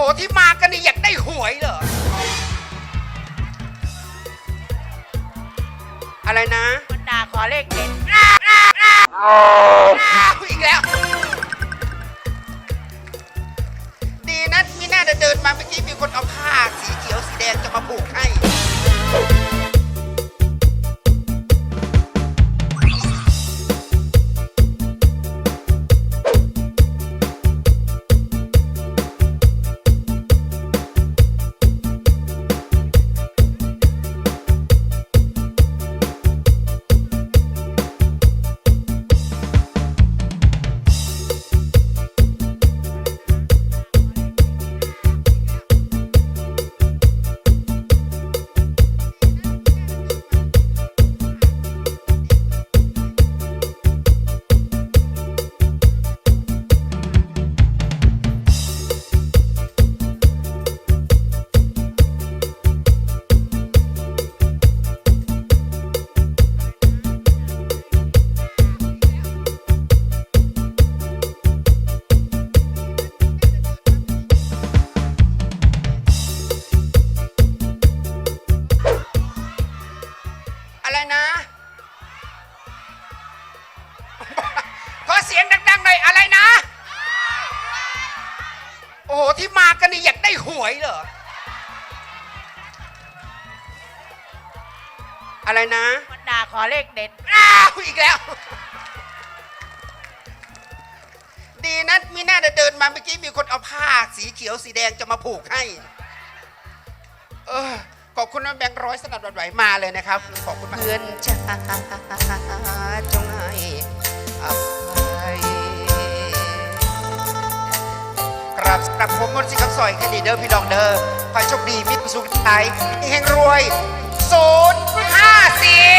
หที่มากันนี่อยากได้หวยเหรอ อะไรนะมันด่าขอเลขเด็ดอ้าวอีกแล้ว ดีนะมีหน้าเดินมาเมื่อกี้มีคนเอาผ้าสีเขียวสีแดงจะมาผูกให้ อะไรนะ ขอเสียงดังๆหน่อยอะไรนะ โอ้โห ที่มากันนี่อยากได้หวยเหรอ อะไรนะ มันด่าขอเลขเด็ด อ้าวอีกแล้ว ดีนะมีหน้าเดินมาเมื่อกี้มีคนเอาผ้าสีเขียวสีแดงจะมาผูกให้ เออ ขอบคุณน้องแบงค์ร้อยสนับสนุนไหวมาเลยนะครับ ขอบคุณมากเพื่อนจ้าจงให้อภัยกราบกราบผมมดสิครับซอยแค่ดีเดอร์พี่ดองเดอร์ขอโชคดีมิตรสุขใจห่งรวยศูนย์ห้าสี่